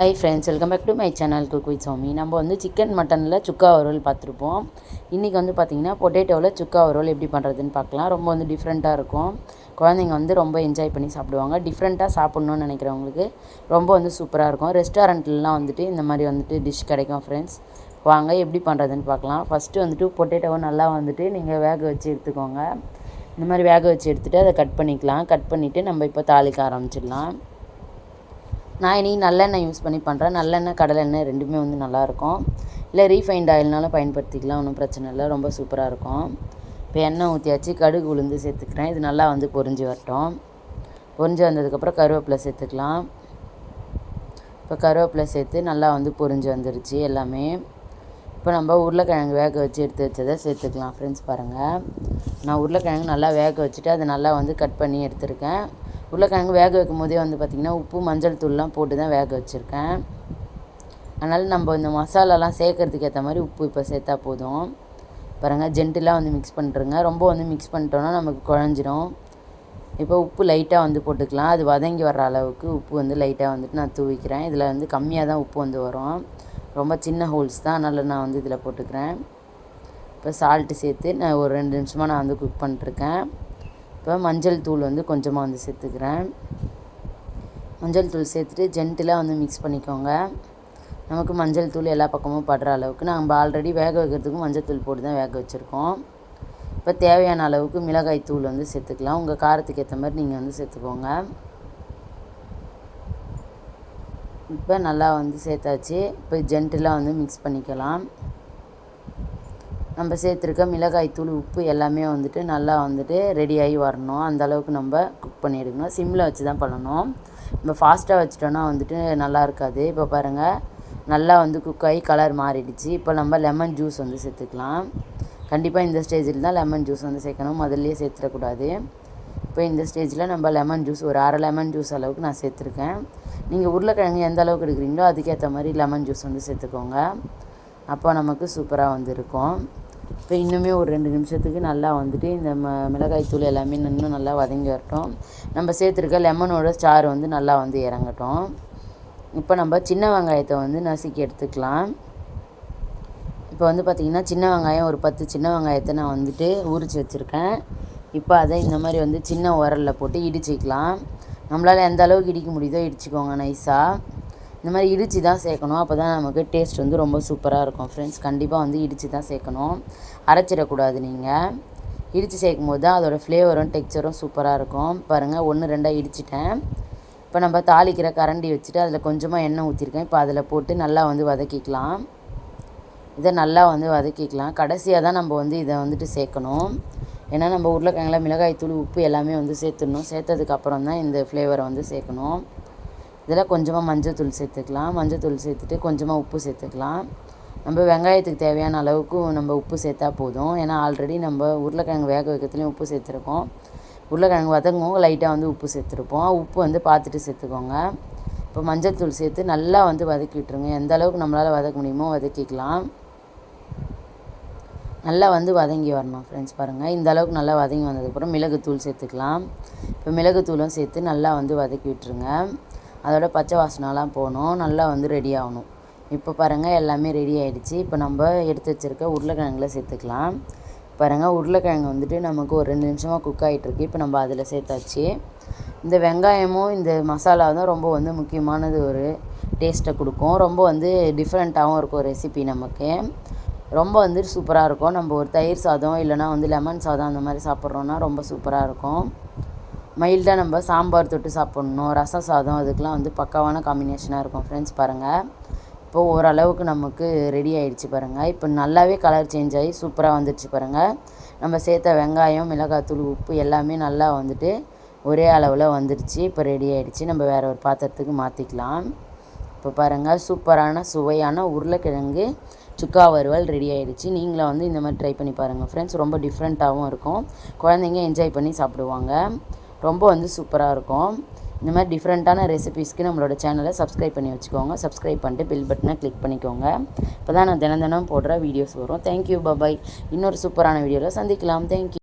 Hi friends welcome back to my channel cook with Samy நம்ம வந்து chicken மட்டனில் சுக்கா வறுவல் பார்த்துருப்போம். இன்றைக்கி வந்து பார்த்திங்கன்னா பொட்டேட்டோவில் சுக்கா வறுவல் எப்படி பண்ணுறதுன்னு பார்க்கலாம். ரொம்ப வந்து டிஃப்ரெண்ட்டாக இருக்கும். குழந்தைங்க வந்து ரொம்ப என்ஜாய் பண்ணி சாப்பிடுவாங்க. டிஃப்ரெண்ட்டாக சாப்பிட்ணுன்னு நினைக்கிறவங்களுக்கு ரொம்ப வந்து சூப்பராக இருக்கும். ரெஸ்டாரண்ட்லலாம் வந்துட்டு இந்த மாதிரி வந்துட்டு டிஷ் கிடைக்கும் ஃப்ரெண்ட்ஸ் வாங்க எப்படி பண்ணுறதுன்னு பார்க்கலாம். ஃபஸ்ட்டு வந்துட்டு பொட்டேட்டோவை நல்லா வந்துட்டு நீங்கள் வேக வச்சு எடுத்துக்கோங்க. இந்த மாதிரி வேக வச்சு எடுத்துகிட்டு அதை கட் பண்ணிக்கலாம். கட் பண்ணிவிட்டு நம்ம இப்போ தாளிக்க ஆரம்பிச்சிடலாம். நான் இனி நல்லெண்ணெய் யூஸ் பண்ணி பண்ணுறேன் நல்லெண்ணெய் கடலெண்ணெய் ரெண்டுமே வந்து நல்லாயிருக்கும். இல்லை ரீஃபைண்ட் ஆயில்னாலும் பயன்படுத்திக்கலாம். ஒன்றும் பிரச்சனை இல்லை. ரொம்ப சூப்பராக இருக்கும். இப்போ எண்ணெய் ஊற்றியாச்சு கடுகு உளுந்து சேர்த்துக்கிறேன். இது நல்லா வந்து பொரிஞ்சு வரட்டும். பொரிஞ்சு வந்ததுக்கப்புறம் கருவேப்பிலை சேர்த்துக்கலாம். இப்போ கருவேப்பிலை சேர்த்து நல்லா வந்து பொரிஞ்சு வந்துருச்சு எல்லாமே. இப்போ நம்ம உருளைக்கிழங்கு வேக வச்சு எடுத்து வச்சதை சேர்த்துக்கலாம். ஃப்ரெண்ட்ஸ் பாருங்கள் நான் உருளைக்கிழங்கு நல்லா வேக வச்சுட்டு அதை நல்லா வந்து கட் பண்ணி எடுத்திருக்கேன். உருளைக்கிழங்கு வேக வைக்கும் போதே வந்து பார்த்திங்கன்னா உப்பு மஞ்சள் தூள்லாம் போட்டு தான் வேக வச்சுருக்கேன். அதனால் நம்ம இந்த மசாலாலாம் சேர்க்கறதுக்கு ஏற்ற மாதிரி உப்பு இப்போ சேர்த்தா போதும். பாருங்கள் ஜென்டிலாக வந்து மிக்ஸ் பண்ணுறங்க ரொம்ப வந்து மிக்ஸ் பண்ணிட்டோன்னா நமக்கு குழஞ்சிரும். இப்போ உப்பு லைட்டாக வந்து போட்டுக்கலாம். அது வதங்கி வர்ற அளவுக்கு உப்பு வந்து லைட்டாக வந்துட்டு நான் தூவிக்கிறேன். இதில் வந்து கம்மியாக தான் உப்பு வந்து வரும். ரொம்ப சின்ன ஹோல்ஸ் தான். அதனால் நான் வந்து இதில் போட்டுக்கிறேன். இப்போ சால்ட்டு சேர்த்து நான் ஒரு ரெண்டு நிமிஷமாக நான் வந்து குக் பண்ணிட்டுருக்கேன் இப்போ மஞ்சள் தூள் வந்து கொஞ்சமாக வந்து சேர்த்துக்கிறேன். மஞ்சள் தூள் சேர்த்துட்டு ஜென்டிலாக வந்து மிக்ஸ் பண்ணிக்கோங்க. நமக்கு மஞ்சள் தூள் எல்லா பக்கமும் படுற அளவுக்கு நம்ம ஆல்ரெடி வேக வைக்கிறதுக்கும் மஞ்சள் தூள் போட்டு தான் வேக வச்சுருக்கோம். இப்போ தேவையான அளவுக்கு மிளகாய் தூள் வந்து சேர்த்துக்கலாம். உங்கள் காரத்துக்கு ஏற்ற மாதிரி நீங்கள் வந்து சேர்த்துக்கோங்க. இப்போ நல்லா வந்து சேர்த்தாச்சு. இப்போ ஜென்டிலாக வந்து மிக்ஸ் பண்ணிக்கலாம். நம்ம சேர்த்துருக்க மிளகாய்த்தூள் உப்பு எல்லாமே வந்துட்டு நல்லா வந்துட்டு ரெடியாகி வரணும். அந்த அளவுக்கு நம்ம குக் பண்ணிவிடுங்க சிம்மில் வச்சு தான் பண்ணணும். நம்ம ஃபாஸ்ட்டாக வச்சிட்டோன்னா வந்துட்டு நல்லா இருக்காது. இப்போ பாருங்கள் நல்லா வந்து குக் ஆகி கலர் மாறிடுச்சு. இப்போ நம்ம லெமன் ஜூஸ் வந்து சேர்த்துக்கலாம். கண்டிப்பாக இந்த ஸ்டேஜில் தான் லெமன் ஜூஸ் வந்து சேர்க்கணும். முதல்லையே சேர்த்துடக்கூடாது. இப்போ இந்த ஸ்டேஜில் நம்ம லெமன் ஜூஸ் ஒரு அரை லெமன் ஜூஸ் அளவுக்கு நான் சேர்த்துருக்கேன். நீங்கள் உருளைக்கிழங்கு எந்த அளவுக்கு எடுக்கிறீங்களோ அதுக்கேற்ற மாதிரி லெமன் ஜூஸ் வந்து சேர்த்துக்கோங்க. அப்போ நமக்கு சூப்பராக வந்திருக்கும். இப்போ இன்னுமே ஒரு ரெண்டு நிமிஷத்துக்கு நல்லா வந்துட்டு இந்த ம மிளகாய் தூள் எல்லாமே இன்னும் நல்லா வதங்கி வரட்டும். நம்ம சேர்த்துருக்க லெமனோட சாறு வந்து நல்லா வந்து இறங்கட்டும். இப்போ நம்ம சின்ன வெங்காயத்தை வந்து நசுக்கி எடுத்துக்கலாம். இப்போ வந்து பார்த்திங்கன்னா சின்ன வெங்காயம் ஒரு பத்து சின்ன வெங்காயத்தை நான் வந்துட்டு உரித்து வச்சுருக்கேன். இப்போ அதை இந்த மாதிரி வந்து சின்ன உரலில் போட்டு இடிச்சிக்கலாம். நம்மளால் எந்த அளவுக்கு இடிக்க முடியுதோ இடிச்சிக்கோங்க நைஸாக இந்த மாதிரி இடித்து தான் சேர்க்கணும். அப்போ தான் நமக்கு டேஸ்ட் வந்து ரொம்ப சூப்பராக இருக்கும். ஃப்ரெண்ட்ஸ் கண்டிப்பாக வந்து இடித்து தான் சேர்க்கணும். அரைச்சிடக்கூடாது நீங்கள் இடித்து சேர்க்கும் போது தான் அதோடய ஃப்ளேவரும் டெக்ஸ்சரும் சூப்பராக இருக்கும். பாருங்கள் ஒன்று ரெண்டாக இடிச்சிட்டேன். இப்போ நம்ம தாளிக்கிற கரண்டி வச்சுட்டு அதில் கொஞ்சமாக எண்ணெய் ஊற்றிருக்கேன் இப்போ அதில் போட்டு நல்லா வந்து வதக்கிக்கலாம். இதை நல்லா வந்து வதக்கிக்கலாம். கடைசியாக தான் நம்ம வந்து இதை வந்துட்டு சேர்க்கணும். ஏன்னா நம்ம உருளைக்கிழங்குல மிளகாய் தூள் உப்பு எல்லாமே வந்து சேர்த்துடணும். சேர்த்ததுக்கப்புறம் தான் இந்த ஃப்ளேவரை வந்து சேர்க்கணும். இதில் கொஞ்சமாக மஞ்சள் தூள் சேர்த்துக்கலாம். மஞ்சள் தூள் சேர்த்துட்டு கொஞ்சமாக உப்பு சேர்த்துக்கலாம். நம்ம வெங்காயத்துக்கு தேவையான அளவுக்கு நம்ம உப்பு சேர்த்தா போதும். ஏன்னா ஆல்ரெடி நம்ம உருளைக்கிழங்கு வேக வைக்கிறதுலேயும் உப்பு சேர்த்துருக்கோம். உருளைக்கிழங்கு வதங்கும் லைட்டாக வந்து உப்பு சேர்த்துருப்போம். உப்பு வந்து பார்த்துட்டு சேர்த்துக்கோங்க. இப்போ மஞ்சள் தூள் சேர்த்து நல்லா வந்து வதக்கி விட்டுருங்க எந்த அளவுக்கு நம்மளால் வதக்க முடியுமோ வதக்கிக்கலாம். நல்லா வந்து வதங்கி வரணும் ஃப்ரெண்ட்ஸ் பாருங்கள் இந்த அளவுக்கு நல்லா வதங்கி வந்ததுக்கப்புறம் மிளகுத்தூள் சேர்த்துக்கலாம். இப்போ மிளகுத்தூளும் சேர்த்து நல்லா வந்து வதக்கி விட்டுருங்க அதோட பச்சை வாசனைலாம் போகணும். நல்லா வந்து ரெடி ஆகணும். இப்போ பாருங்கள் எல்லாமே ரெடி ஆகிடுச்சு இப்போ நம்ம எடுத்து வச்சுருக்க உருளைக்கிழங்குல சேர்த்துக்கலாம். பாருங்கள் உருளைக்கிழங்கு வந்துட்டு நமக்கு ஒரு ரெண்டு நிமிஷமாக குக் ஆகிட்டுருக்கு இப்போ நம்ம அதில் சேர்த்தாச்சு. இந்த வெங்காயமும் இந்த மசாலா தான் ரொம்ப வந்து முக்கியமானது ஒரு டேஸ்ட்டை கொடுக்கும். ரொம்ப வந்து டிஃப்ரெண்ட்டாகவும் இருக்கும் ரெசிபி நமக்கு. ரொம்ப வந்து சூப்பராக இருக்கும். நம்ம ஒரு தயிர் சாதம் இல்லைனா வந்து லெமன் சாதம் அந்த மாதிரி சாப்பிட்றோன்னா ரொம்ப சூப்பராக இருக்கும். மைல்டாக நம்ம சாம்பார் தொட்டு சாப்பிட்ணும். ரசம் சாதம் அதுக்கெலாம் வந்து பக்காவான காம்பினேஷனாக இருக்கும். ஃப்ரெண்ட்ஸ் பாருங்கள் இப்போது ஓரளவுக்கு நமக்கு ரெடி ஆகிடுச்சு பாருங்கள் இப்போ நல்லாவே கலர் சேஞ்ச் ஆகி சூப்பராக வந்துடுச்சு பாருங்கள் நம்ம சேர்த்த வெங்காயம் மிளகாத்தூள் உப்பு எல்லாமே நல்லா வந்துட்டு ஒரே அளவில் வந்துடுச்சு. இப்போ ரெடி ஆகிடுச்சு நம்ம வேறு ஒரு பாத்திரத்துக்கு மாற்றிக்கலாம் இப்போ பாருங்கள் சூப்பரான சுவையான உருளைக்கிழங்கு சுக்கா வறுவல் ரெடி ஆகிடுச்சு நீங்களும் வந்து இந்த மாதிரி ட்ரை பண்ணி பாருங்கள் ஃப்ரெண்ட்ஸ் ரொம்ப டிஃப்ரெண்ட்டாகவும் இருக்கும். குழந்தைங்க என்ஜாய் பண்ணி சாப்பிடுவாங்க. ரொம்ப வந்து சூப்பராக இருக்கும். இந்த மாதிரி டிஃப்ரெண்ட்டான ரெசிபீஸ்க்கு நம்மளோட சேனலை சப்ஸ்கிரைப் பண்ணி வச்சுக்கோங்க. சப்ஸ்கிரைப் பண்ணிட்டு பில் பட்டனை கிளிக் பண்ணிக்கோங்க. இப்போ தான் நான் தினம் தினம் போடுற வீடியோஸ் வரும். தேங்க்யூ பபாய் இன்னொரு சூப்பரான வீடியோவில் சந்திக்கலாம். தேங்க்யூ